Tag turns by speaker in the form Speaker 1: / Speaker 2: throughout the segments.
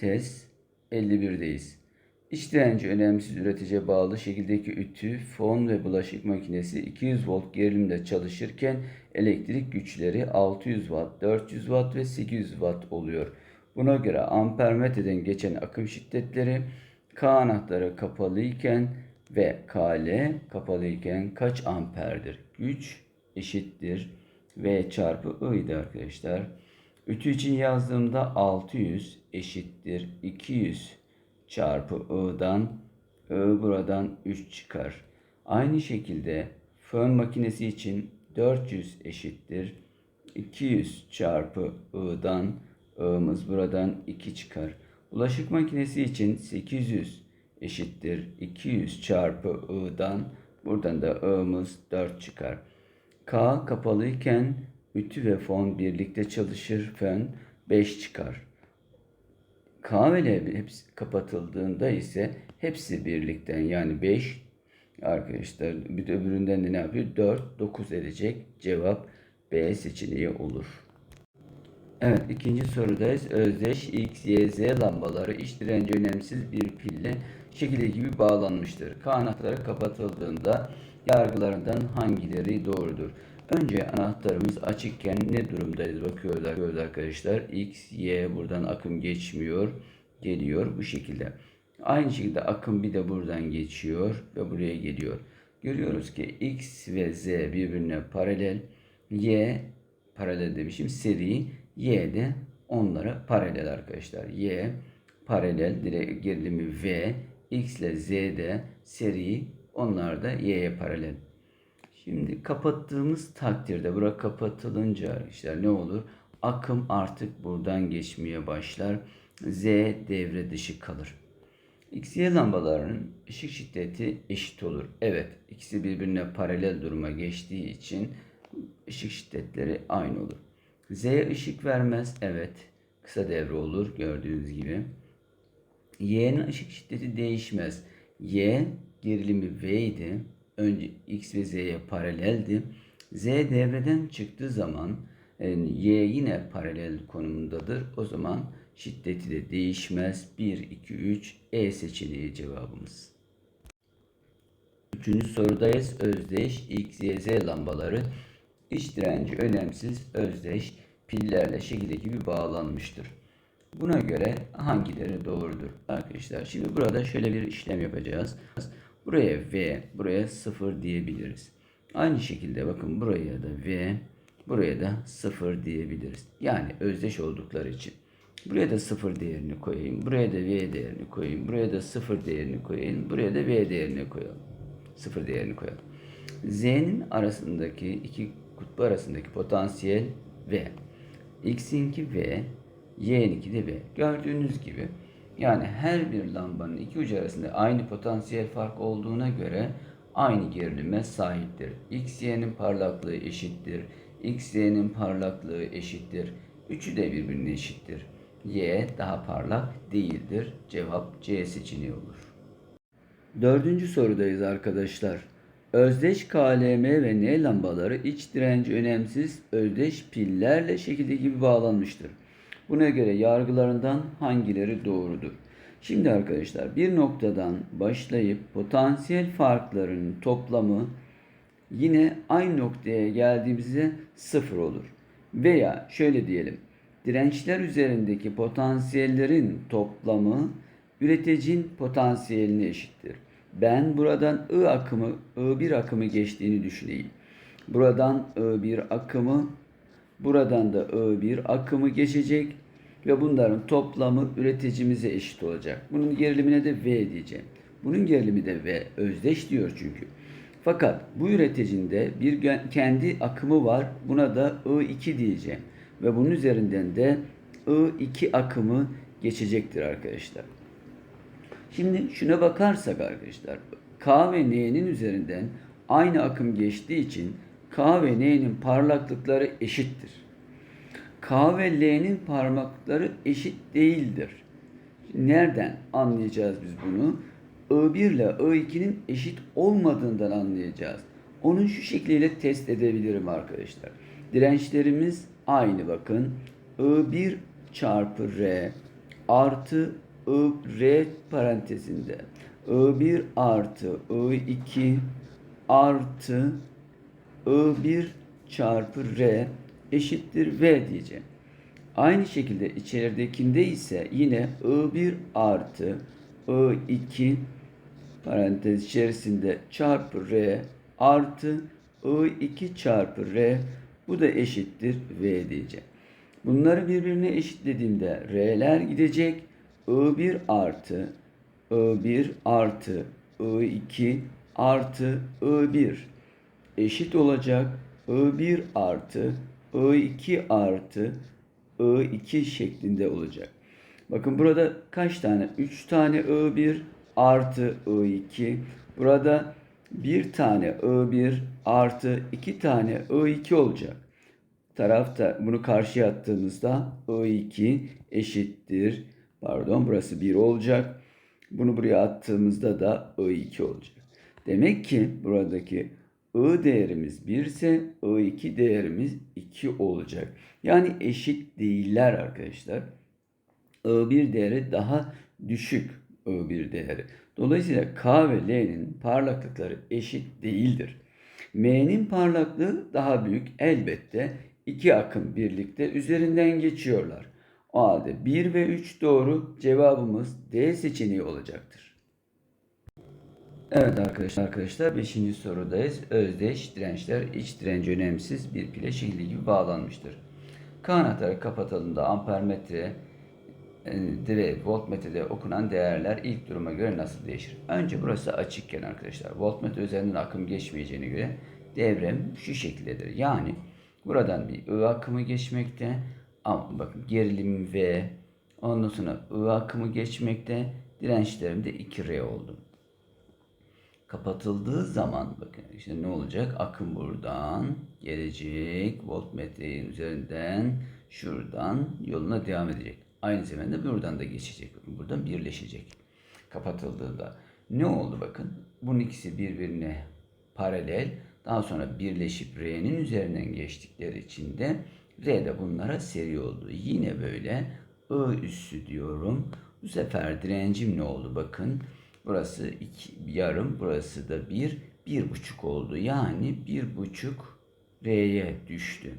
Speaker 1: Test 51'deyiz. İç direnci önemsiz üreticiye bağlı şekildeki ütü, fon ve bulaşık makinesi 200 volt gerilimde çalışırken elektrik güçleri 600 watt, 400 watt ve 800 watt oluyor. Buna göre ampermetreden geçen akım şiddetleri K anahtarı kapalı iken ve KL kapalı iken kaç amperdir? Güç eşittir V çarpı I idi arkadaşlar. Ütü için yazdığımda 600 eşittir 200 çarpı I'dan I buradan 3 çıkar. Aynı şekilde fön makinesi için 400 eşittir 200 çarpı I'dan I'mız buradan 2 çıkar. Bulaşık makinesi için 800 eşittir 200 çarpı I'dan buradan da I'mız 4 çıkar. K kapalıyken ütü ve fon birlikte çalışır fön 5 çıkar. K ve L hepsi kapatıldığında ise hepsi birlikten yani 5 arkadaşlar bir de öbüründen de ne yapıyor? 4, 9 edecek. Cevap B seçeneği olur. Evet ikinci sorudayız. Özdeş X, Y, Z lambaları iç direnci önemsiz bir pille şekilde gibi bağlanmıştır. K anahtarı kapatıldığında yargılarından hangileri doğrudur? Önce anahtarımız açıkken ne durumdayız bakıyoruz arkadaşlar. X, Y buradan akım geçmiyor. Geliyor bu şekilde. Aynı şekilde akım bir de buradan geçiyor ve buraya geliyor. Görüyoruz ki X ve Z birbirine paralel. Y paralel demişim seri. Y de onlara paralel arkadaşlar. Y paralel direkt gerilimi V. X ile Z de seri. Onlar da Y'ye paralel. Şimdi kapattığımız takdirde bura kapatılınca işte ne olur? Akım artık buradan geçmeye başlar. Z devre dışı kalır. XY lambalarının ışık şiddeti eşit olur. Evet, ikisi birbirine paralel duruma geçtiği için ışık şiddetleri aynı olur. Z ışık vermez. Evet, kısa devre olur gördüğünüz gibi. Y'nin ışık şiddeti değişmez. Y gerilimi V idi önce x ve z'ye paraleldi. Z devreden çıktığı zaman y yine paralel konumundadır. O zaman şiddeti de değişmez. 1, 2, 3 E seçeneği cevabımız. Üçüncü sorudayız. Özdeş X, Y, Z lambaları iç direnci önemsiz özdeş pillerle şekildeki gibi bağlanmıştır. Buna göre hangileri doğrudur? Arkadaşlar şimdi burada şöyle bir işlem yapacağız. Buraya V, buraya 0 diyebiliriz. Aynı şekilde bakın buraya da V, buraya da 0 diyebiliriz. Yani özdeş oldukları için. Buraya da 0 değerini koyayım. Buraya da V değerini koyayım. Buraya da 0 değerini koyayım. Buraya da V değerini koyalım. 0 değerini koyalım. Z'nin arasındaki iki kutbu arasındaki potansiyel V. X'inki V, Y'ninki de V. Gördüğünüz gibi yani her bir lambanın iki ucu arasında aynı potansiyel fark olduğuna göre aynı gerilime sahiptir. X, Y'nin parlaklığı eşittir. X, Y'nin parlaklığı eşittir. Üçü de birbirine eşittir. Y daha parlak değildir. Cevap C seçeneği olur. Dördüncü sorudayız arkadaşlar. Özdeş KLM ve N lambaları iç direnci önemsiz özdeş pillerle şekilde gibi bağlanmıştır. Buna göre yargılarından hangileri doğrudur? Şimdi arkadaşlar bir noktadan başlayıp potansiyel farkların toplamı yine aynı noktaya geldiğimizde sıfır olur. Veya şöyle diyelim. Dirençler üzerindeki potansiyellerin toplamı üreticinin potansiyeline eşittir. Ben buradan I akımı, I1 akımı geçtiğini düşüneyim. Buradan I1 akımı Buradan da I1 akımı geçecek ve bunların toplamı üreticimize eşit olacak. Bunun gerilimine de V diyeceğim. Bunun gerilimi de V. Özdeş diyor çünkü. Fakat bu üreticinde bir kendi akımı var. Buna da I2 diyeceğim. Ve bunun üzerinden de I2 akımı geçecektir arkadaşlar. Şimdi şuna bakarsak arkadaşlar. K ve N'nin üzerinden aynı akım geçtiği için K ve N'nin parlaklıkları eşittir. K ve L'nin parmakları eşit değildir. Nereden anlayacağız biz bunu? I1 ile I2'nin eşit olmadığından anlayacağız. Onun şu şekliyle test edebilirim arkadaşlar. Dirençlerimiz aynı bakın. I1 çarpı R artı I R parantezinde I1 artı I2 artı I1 çarpı R eşittir V diyeceğim. Aynı şekilde içeridekinde ise yine I1 artı I2 parantez içerisinde çarpı R artı I2 çarpı R bu da eşittir V diyeceğim. Bunları birbirine eşitlediğimde R'ler gidecek. I1 artı I1 artı I2 artı I1 eşit olacak. I1 artı I2 artı I2 şeklinde olacak. Bakın burada kaç tane? 3 tane I1 artı I2. Burada bir tane I1 artı 2 tane I2 olacak. Tarafta bunu karşıya attığımızda I2 eşittir. Pardon burası 1 olacak. Bunu buraya attığımızda da I2 olacak. Demek ki buradaki I değerimiz 1 ise I2 değerimiz 2 olacak. Yani eşit değiller arkadaşlar. I1 değeri daha düşük I1 değeri. Dolayısıyla K ve L'nin parlaklıkları eşit değildir. M'nin parlaklığı daha büyük elbette. iki akım birlikte üzerinden geçiyorlar. O halde 1 ve 3 doğru cevabımız D seçeneği olacaktır. Evet arkadaşlar, arkadaşlar 5. sorudayız. Özdeş dirençler iç direnci önemsiz bir pile şekli gibi bağlanmıştır. K anahtarı kapatıldığında ampermetre e, ve voltmetrede okunan değerler ilk duruma göre nasıl değişir? Önce burası açıkken arkadaşlar voltmetre üzerinden akım geçmeyeceğine göre devrem şu şekildedir. Yani buradan bir I akımı geçmekte ama bakın gerilim V ondan sonra I akımı geçmekte dirençlerim de 2R oldu. Kapatıldığı zaman bakın işte ne olacak? Akım buradan gelecek voltmetrenin üzerinden şuradan yoluna devam edecek. Aynı zamanda buradan da geçecek. Buradan birleşecek. Kapatıldığında. Ne oldu bakın? Bunun ikisi birbirine paralel. Daha sonra birleşip R'nin üzerinden geçtikleri için de R de bunlara seri oldu. Yine böyle I üssü diyorum. Bu sefer direncim ne oldu bakın. Burası iki, yarım, burası da bir, bir buçuk oldu. Yani bir buçuk R'ye düştü.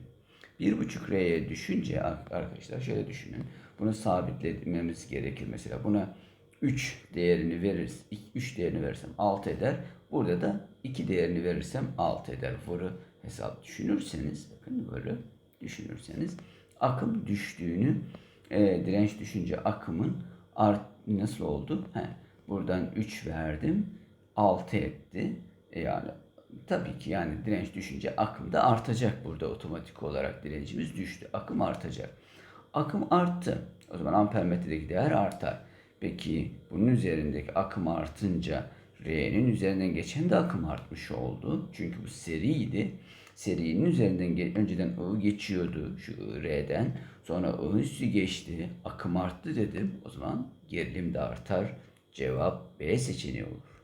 Speaker 1: Bir buçuk R'ye düşünce arkadaşlar şöyle düşünün. Bunu sabitlememiz gerekir. Mesela buna 3 değerini veririz. 3 değerini verirsem 6 eder. Burada da 2 değerini verirsem 6 eder. Bunu hesap düşünürseniz bakın böyle düşünürseniz akım düştüğünü e, direnç düşünce akımın art nasıl oldu? He, buradan 3 verdim 6 etti. E yani tabii ki yani direnç düşünce akım da artacak burada otomatik olarak direncimiz düştü. Akım artacak. Akım arttı. O zaman ampermetredeki değer artar. Peki bunun üzerindeki akım artınca R'nin üzerinden geçen de akım artmış oldu. Çünkü bu seriydi. Serinin üzerinden önceden I geçiyordu şu R'den. Sonra I üstü geçti. Akım arttı dedim. O zaman gerilim de artar. Cevap B seçeneği olur.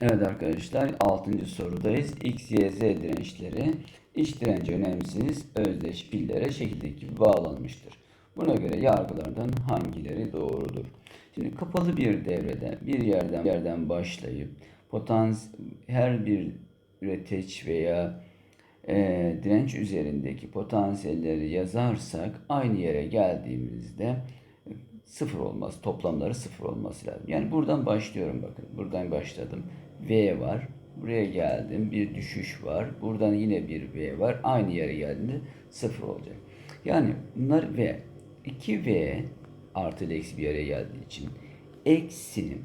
Speaker 1: Evet arkadaşlar 6. sorudayız. X, Y, Z dirençleri iç direnci önemsiz özdeş pillere şekildeki gibi bağlanmıştır. Buna göre yargılardan hangileri doğrudur? Şimdi kapalı bir devrede bir yerden bir yerden başlayıp potans her bir üreteç veya e, direnç üzerindeki potansiyelleri yazarsak aynı yere geldiğimizde sıfır olmaz. Toplamları sıfır olması lazım. Yani buradan başlıyorum bakın. Buradan başladım. V var. Buraya geldim. Bir düşüş var. Buradan yine bir V var. Aynı yere geldiğinde sıfır olacak. Yani bunlar V. 2V artı ile eksi bir yere geldiği için eksinin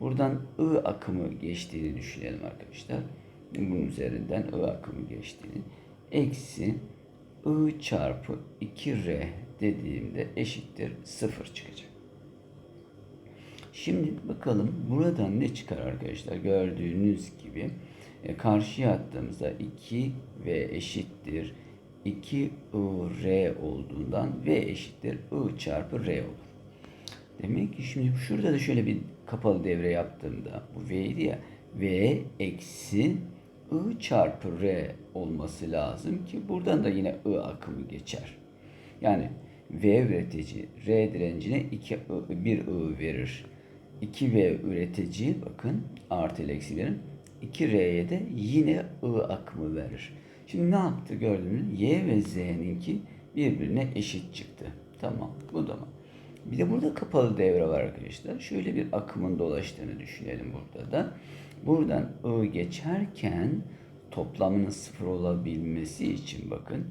Speaker 1: buradan I akımı geçtiğini düşünelim arkadaşlar. Bunun üzerinden I akımı geçtiğini. Eksi I çarpı 2R dediğimde eşittir 0 çıkacak. Şimdi bakalım buradan ne çıkar arkadaşlar. Gördüğünüz gibi e, karşıya attığımızda 2 V eşittir 2 I R olduğundan V eşittir I çarpı R olur. Demek ki şimdi şurada da şöyle bir kapalı devre yaptığımda bu V'ydi ya V eksi I çarpı R olması lazım ki buradan da yine I akımı geçer. Yani V üretici R direncine 2 I, 1 I verir. 2V üretici bakın artı ile eksi verin. 2R'ye de yine I akımı verir. Şimdi ne yaptı gördünüz mü? Y ve Z'ninki birbirine eşit çıktı. Tamam bu da mı? Bir de burada kapalı devre var arkadaşlar. Şöyle bir akımın dolaştığını düşünelim burada da. Buradan I geçerken toplamının sıfır olabilmesi için bakın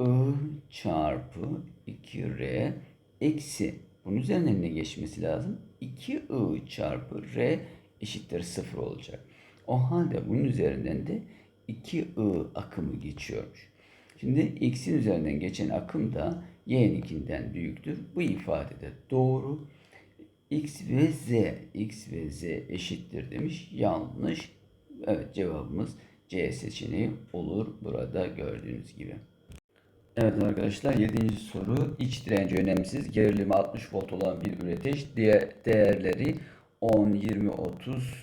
Speaker 1: I çarpı 2R eksi bunun üzerinden ne geçmesi lazım? 2I çarpı R eşittir sıfır olacak. O halde bunun üzerinden de 2I akımı geçiyormuş. Şimdi x'in üzerinden geçen akım da y'ninkinden büyüktür. Bu ifade de doğru. x ve z, x ve z eşittir demiş. Yanlış. Evet cevabımız C seçeneği olur burada gördüğünüz gibi. Evet arkadaşlar 7. soru iç direnci önemsiz gerilimi 60 volt olan bir üretiş diğer değerleri 10, 20, 30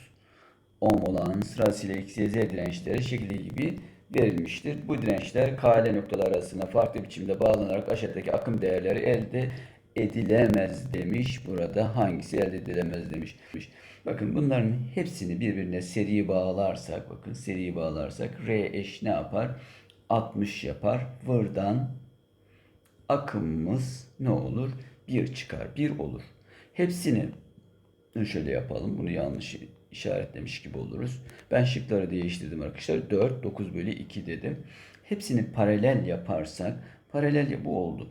Speaker 1: ohm olan sırasıyla X, Y, Z dirençleri şekli gibi verilmiştir. Bu dirençler KL noktalar arasında farklı biçimde bağlanarak aşağıdaki akım değerleri elde edilemez demiş. Burada hangisi elde edilemez demiş. Bakın bunların hepsini birbirine seri bağlarsak bakın seri bağlarsak R eş ne yapar? 60 yapar. Buradan akımımız ne olur? 1 çıkar. 1 olur. Hepsini şöyle yapalım. Bunu yanlış işaretlemiş gibi oluruz. Ben şıkları değiştirdim arkadaşlar. 4, 9 bölü 2 dedim. Hepsini paralel yaparsak, paralel bu oldu.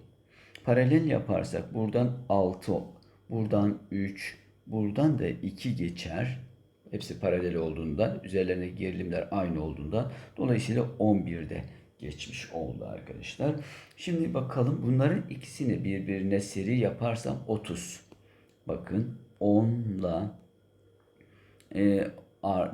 Speaker 1: Paralel yaparsak buradan 6, buradan 3, buradan da 2 geçer. Hepsi paralel olduğunda, üzerlerindeki gerilimler aynı olduğunda dolayısıyla 11'de geçmiş oldu arkadaşlar. Şimdi bakalım bunların ikisini birbirine seri yaparsam 30. Bakın 10 ile e,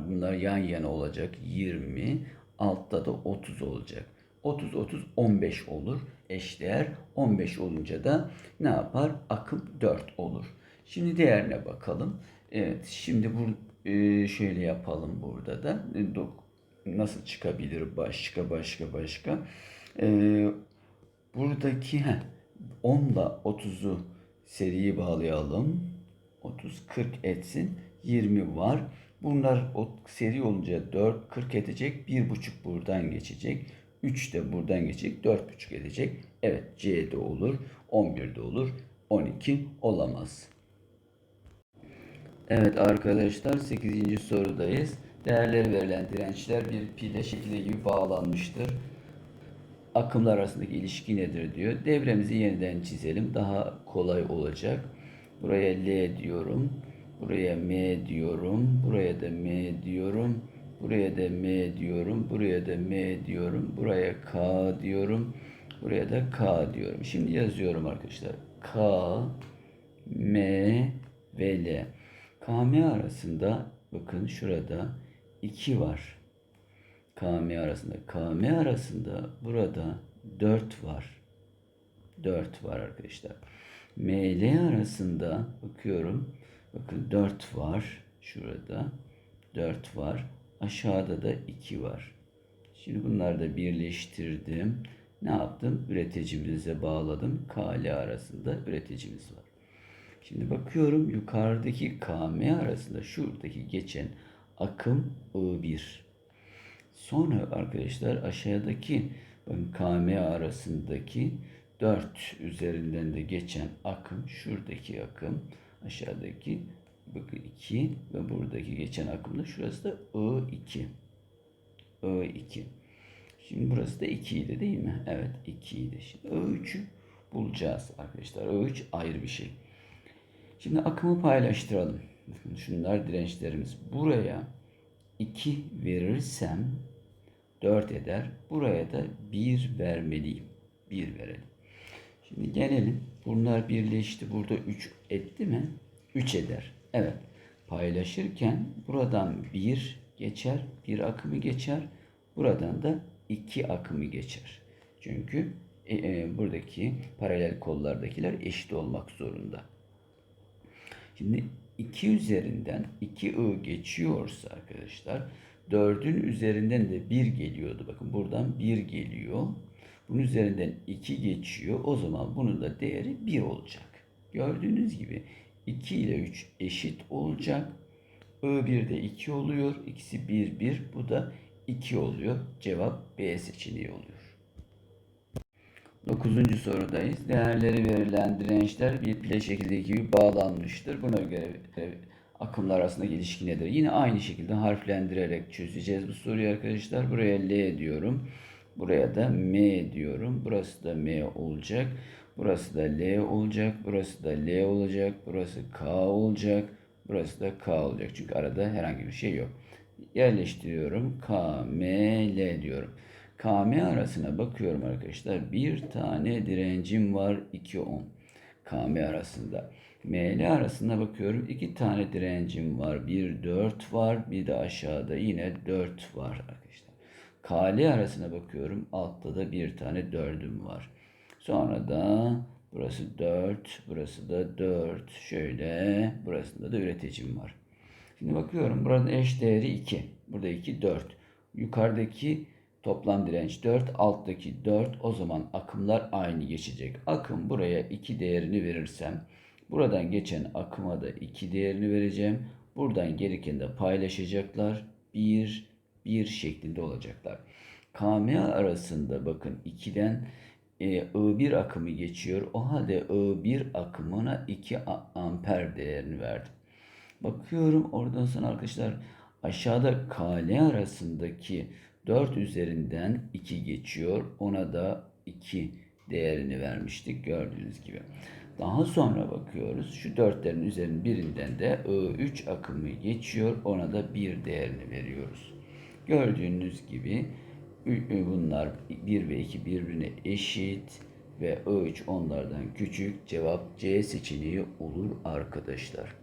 Speaker 1: bunlar yan yana olacak 20 altta da 30 olacak. 30 30 15 olur eşdeğer 15 olunca da ne yapar akım 4 olur. Şimdi diğerine bakalım. Evet şimdi bu e, şöyle yapalım burada da e, nasıl çıkabilir başka başka başka. Ee, buradaki heh, 10 ile 30'u seriyi bağlayalım. 30 40 etsin. 20 var. Bunlar o seri olunca 4 40 edecek. 1,5 buradan geçecek. 3 de buradan geçecek. 4,5 edecek. Evet C de olur. 11 de olur. 12 olamaz. Evet arkadaşlar 8. sorudayız. Değerleri verilen dirençler bir pile şekilde gibi bağlanmıştır. Akımlar arasındaki ilişki nedir diyor. Devremizi yeniden çizelim. Daha kolay olacak. Buraya L diyorum. Buraya M diyorum. Buraya da M diyorum. Buraya da M diyorum. Buraya da M diyorum. Buraya K diyorum. Buraya da K diyorum. Şimdi yazıyorum arkadaşlar. K, M ve L. KM arasında bakın şurada 2 var. KM arasında. KM arasında burada 4 var. 4 var arkadaşlar. ML arasında bakıyorum. Bakın 4 var. Şurada 4 var. Aşağıda da 2 var. Şimdi bunları da birleştirdim. Ne yaptım? Üreticimize bağladım. KL arasında üreticimiz var. Şimdi bakıyorum yukarıdaki KM arasında şuradaki geçen akım I1. Sonra arkadaşlar aşağıdaki bakın KM arasındaki 4 üzerinden de geçen akım şuradaki akım aşağıdaki bakın 2 ve buradaki geçen akım da şurası da I2. I2. Şimdi burası da 2 idi değil mi? Evet 2 idi. Şimdi I3'ü bulacağız arkadaşlar. I3 ayrı bir şey. Şimdi akımı paylaştıralım. Şunlar dirençlerimiz. Buraya 2 verirsem 4 eder. Buraya da 1 vermeliyim. 1 verelim. Şimdi gelelim. Bunlar birleşti. Burada 3 etti mi? 3 eder. Evet. Paylaşırken buradan 1 geçer. Bir akımı geçer. Buradan da 2 akımı geçer. Çünkü e, e, buradaki paralel kollardakiler eşit olmak zorunda. Şimdi 2 üzerinden 2i geçiyorsa arkadaşlar 4'ün üzerinden de 1 geliyordu. Bakın buradan 1 geliyor. Bunun üzerinden 2 geçiyor. O zaman bunun da değeri 1 olacak. Gördüğünüz gibi 2 ile 3 eşit olacak. I1 de 2 oluyor. İkisi 1 1. Bu da 2 oluyor. Cevap B seçeneği oluyor. Dokuzuncu sorudayız. Değerleri verilen dirençler bir pile şekildeki gibi bağlanmıştır. Buna göre e, akımlar arasındaki ilişki nedir? Yine aynı şekilde harflendirerek çözeceğiz bu soruyu arkadaşlar. Buraya L diyorum. Buraya da M diyorum. Burası da M olacak. Burası da L olacak. Burası da L olacak. Burası K olacak. Burası da K olacak. Çünkü arada herhangi bir şey yok. Yerleştiriyorum. K, M, L diyorum. KM arasına bakıyorum arkadaşlar. Bir tane direncim var 2 ohm. KM arasında. ML arasına bakıyorum. iki tane direncim var. Bir 4 var. Bir de aşağıda yine 4 var arkadaşlar. KL arasına bakıyorum. Altta da bir tane 4'üm var. Sonra da burası 4. Burası da 4. Şöyle. Burasında da üreticim var. Şimdi bakıyorum. Burada eş değeri 2. Burada 2 4. Yukarıdaki Toplam direnç 4, alttaki 4. O zaman akımlar aynı geçecek. Akım buraya 2 değerini verirsem buradan geçen akıma da 2 değerini vereceğim. Buradan gereken de paylaşacaklar. 1, 1 şeklinde olacaklar. KM arasında bakın 2'den e, I1 akımı geçiyor. O halde I1 akımına 2 amper değerini verdim. Bakıyorum oradan sonra arkadaşlar aşağıda KL arasındaki 4 üzerinden 2 geçiyor. Ona da 2 değerini vermiştik gördüğünüz gibi. Daha sonra bakıyoruz. Şu dörtlerin üzerinin birinden de I3 akımı geçiyor. Ona da 1 değerini veriyoruz. Gördüğünüz gibi bunlar 1 ve 2 birbirine eşit ve I3 onlardan küçük. Cevap C seçeneği olur arkadaşlar.